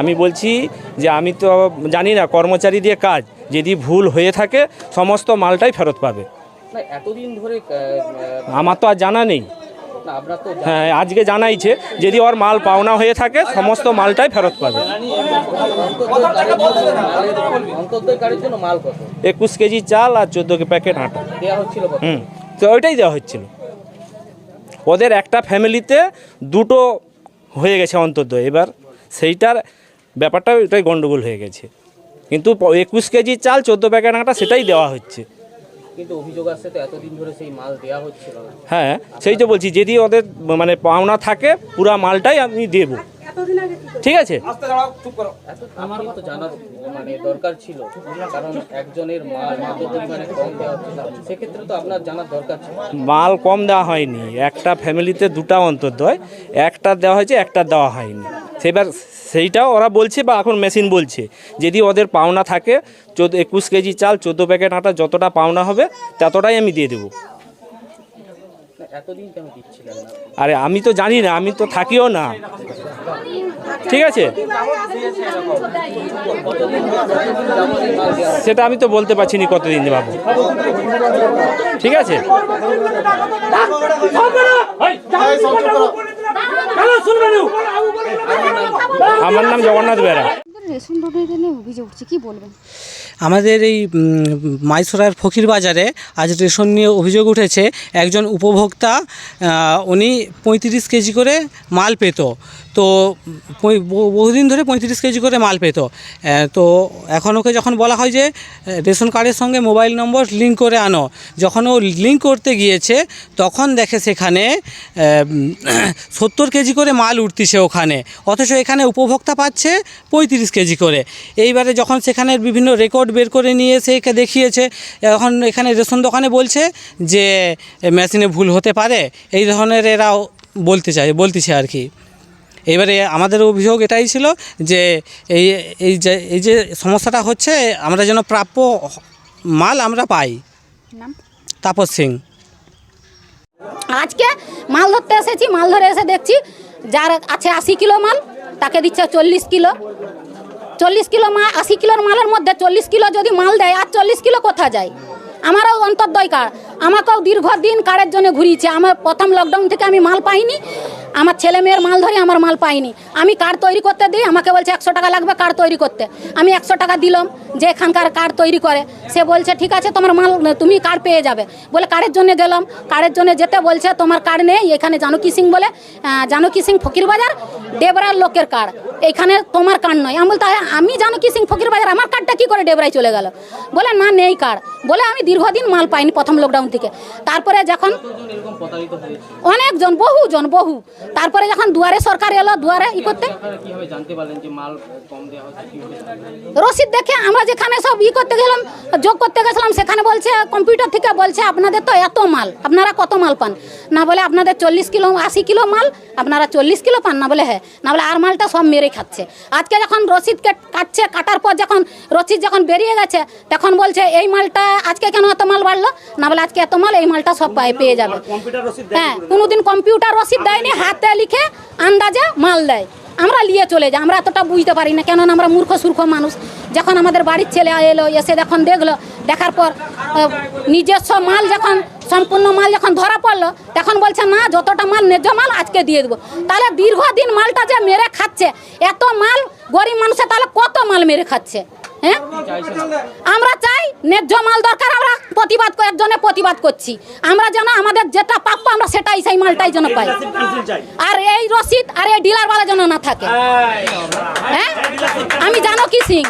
আমি বলছি যে আমি তো জানি না কর্মচারী দিয়ে কাজ। যদি ভুল হয়ে থাকে সমস্ত মালটাই ফেরত পাবে। এতদিন ধরে আমার তো আর জানা নেই। হ্যাঁ আজকে জানাইছে যদি ওর মাল পাওনা হয়ে থাকে সমস্ত মালটাই ফেরত পাবে। একুশ কেজি চাল আর চোদ্দ প্যাকেট আটা। হুম তো ওইটাই দেওয়া হচ্ছিল। ওদের একটা ফ্যামিলিতে দুটো হয়ে গেছে অন্তত। এবার সেইটার ব্যাপারটা ওইটাই গণ্ডগোল হয়ে গেছে। কিন্তু একুশ কেজি চাল চোদ্দ প্যাকেট আটা সেটাই দেওয়া হচ্ছে। কিন্তু অভিযোগ আসছে তো এতদিন ধরে সেই মাল দেওয়া হচ্ছিল হ্যাঁ সেই তো বলছি যদি ওদের মানে পাওনা থাকে পুরা মালটাই আমি দেবো। ঠিক আছে। আমার তো জানার মানে দরকার ছিল কারণ একজনের মাল পরিমাণে কম দেওয়া হচ্ছে সেক্ষেত্রে তো আপনার জানার দরকার ছিল। মাল কম দেওয়া হয়নি। একটা ফ্যামিলিতে দুটা অন্তর্দয় একটা দেওয়া হয়েছে একটা দেওয়া হয়নি। সেবার সেইটাও ওরা বলছে বা এখন মেশিন বলছে। যদি ওদের পাওনা থাকে চোদ্দ একুশ কেজি চাল চোদ্দ প্যাকেট আটা যতটা পাওনা হবে ততটাই আমি দিয়ে দেবো। এতদিন কেন দিচ্ছিলেন না আরে আমি তো জানি না আমি তো থাকিও না। ঠিক আছে? সেটা আমি তো বলতে পারছি না কতদিন পাবো ঠিক আছে? আমার নাম জগন্নাথ বেরা। অভিযোগ উঠছে বলবেন? আমাদের এই মাইসোরার ফকির বাজারে আজ রেশন নিয়ে অভিযোগ উঠেছে। একজন উপভোক্তা উনি পঁয়ত্রিশ কেজি করে মাল পেত। তো বহু- বহুদিন ধরে পঁয়ত্রিশ কেজি করে মাল পেত। তো, এখন ওকে যখন বলা হয় যে, রেশন কার্ডের সঙ্গে মোবাইল নম্বর লিঙ্ক করে আনো, যখন ও লিঙ্ক করতে গিয়েছে, তখন দেখে সেখানে সত্তর কেজি করে মাল উঠতিছে ওখানে। অথচ এখানে উপভোক্তা পাচ্ছে পঁয়ত্রিশ কেজি করে। এইবারে যখন সেখানে বিভিন্ন রেকর্ড বের করে নিয়ে এসে একে দেখিয়েছে এখন এখানে রেশন দোকানে বলছে যে মেশিনে ভুল হতে পারে এই ধরনের এরাও বলতে চায় বলতেছে আর কি। এবারে আমাদের অভিযোগ এটাই ছিল যে এই এই যে এই যে সমস্যাটা হচ্ছে আমরা যেন প্রাপ্য মাল আমরা পাই। তাপস সিং। আজকে মাল ধরতে এসেছি মাল ধরে এসে দেখছি যার আছে আশি কিলো মাল তাকে দিচ্ছে চল্লিশ কিলো। চল্লিশ কিলো মা, আশি কিলোর মালের মধ্যে চল্লিশ কিলো যদি মাল দেয়, আর চল্লিশ কিলো কোথা যায়? আমারও অন্তর্দয় কার্ড আমাকেও দীর্ঘদিন কার্ডের জন্য ঘুরিয়েছে। আমার প্রথম লকডাউন থেকে আমি মাল পাইনি। আমার ছেলে মেয়ের মাল ধরে আমার মাল পাইনি। আমি কার্ড তৈরি করতে দিই? আমাকে বলছে একশো টাকা লাগবে কার্ড তৈরি করতে। আমি একশো টাকা দিলাম, যে এখানকার কার্ড তৈরি করে। সে বলছে, ঠিক আছে, তোমার মাল, তুমি কার্ড পেয়ে যাবে? বলে কার্ডের জন্য গেলাম। কার্ডের জন্য যেতে বলছে, তোমার কার্ড নেই? এখানে জানকী সিং বলে জানকী সিং ফকির বাজার ডেবরার লোকের কার্ড এখানে তোমার কার্ড নয়? আমি বলতে আমি জানো জানকী সিং ফকির বাজার? আমার কার্ডটা কি করে ডেবরায় চলে গেল? বলে না নেই কার্ড বলে আমি দীর্ঘদিন মাল পাইনি প্রথম লকডাউন থেকে। তারপরে যখন অনেকজন বহুজন বহু। তারপরে যখন দুয়ারে সরকার এলো দুয়ারে ই করতে? রসিদ দেখে আমরা যেখানে সব ই করতে গেলাম যোগ করতে গেছিলাম সেখানে বলছে কম্পিউটার থেকে বলছে আপনাদের তো এত মাল আপনারা কত মাল পান? না বলে আপনাদের চল্লিশ কিলো আশি কিলো মাল আপনারা চল্লিশ কিলো পান। না বলে হ্যাঁ। না বলে আর মালটা সব মেরে খাচ্ছে। আজকে যখন রসিদ কাটছে কাটার পর যখন রসিদ যখন বেরিয়ে গেছে তখন বলছে এই মালটা আজকে কেন এত মাল বাড়লো? না বলে আজকে এত মাল এই মালটা সব পায়ে পেয়ে যাবে। হ্যাঁ কোনোদিন কম্পিউটার রসিদ দেয়নি হাতে লিখে আন্দাজে মাল দেয়। আমরা নিয়ে চলে যাই আমরা এতটা বুঝতে পারি না কেননা আমরা মূর্খ সূর্খ মানুষ। যখন আমাদের বাড়ির ছেলে এলো এসে যখন দেখল দেখার পর নিজস্ব মাল যখন সম্পূর্ণ মাল যখন ধরা পড়ল তখন বলছে না যতটা মাল ন্যায্য মাল আজকে দিয়ে দেবো। তাহলে দীর্ঘদিন মালটা যে মেরে খাচ্ছে এত মাল গরিব মানুষের তাহলে কত মাল মেরে খাচ্ছে হ্যাঁ? আমরা চাই ন্যায্য মাল দরকার আমরা প্রতিবাদ জন্য প্রতিবাদ করছি। আমরা যেন আমাদের যেটা প্রাপ্য আমরা সেটাই সেই মালটাই যেন পাই। আর এই রসিদ আর এই ডিলারওয়ালা যেন না থাকে। হ্যাঁ? আমি জানো কি সিং?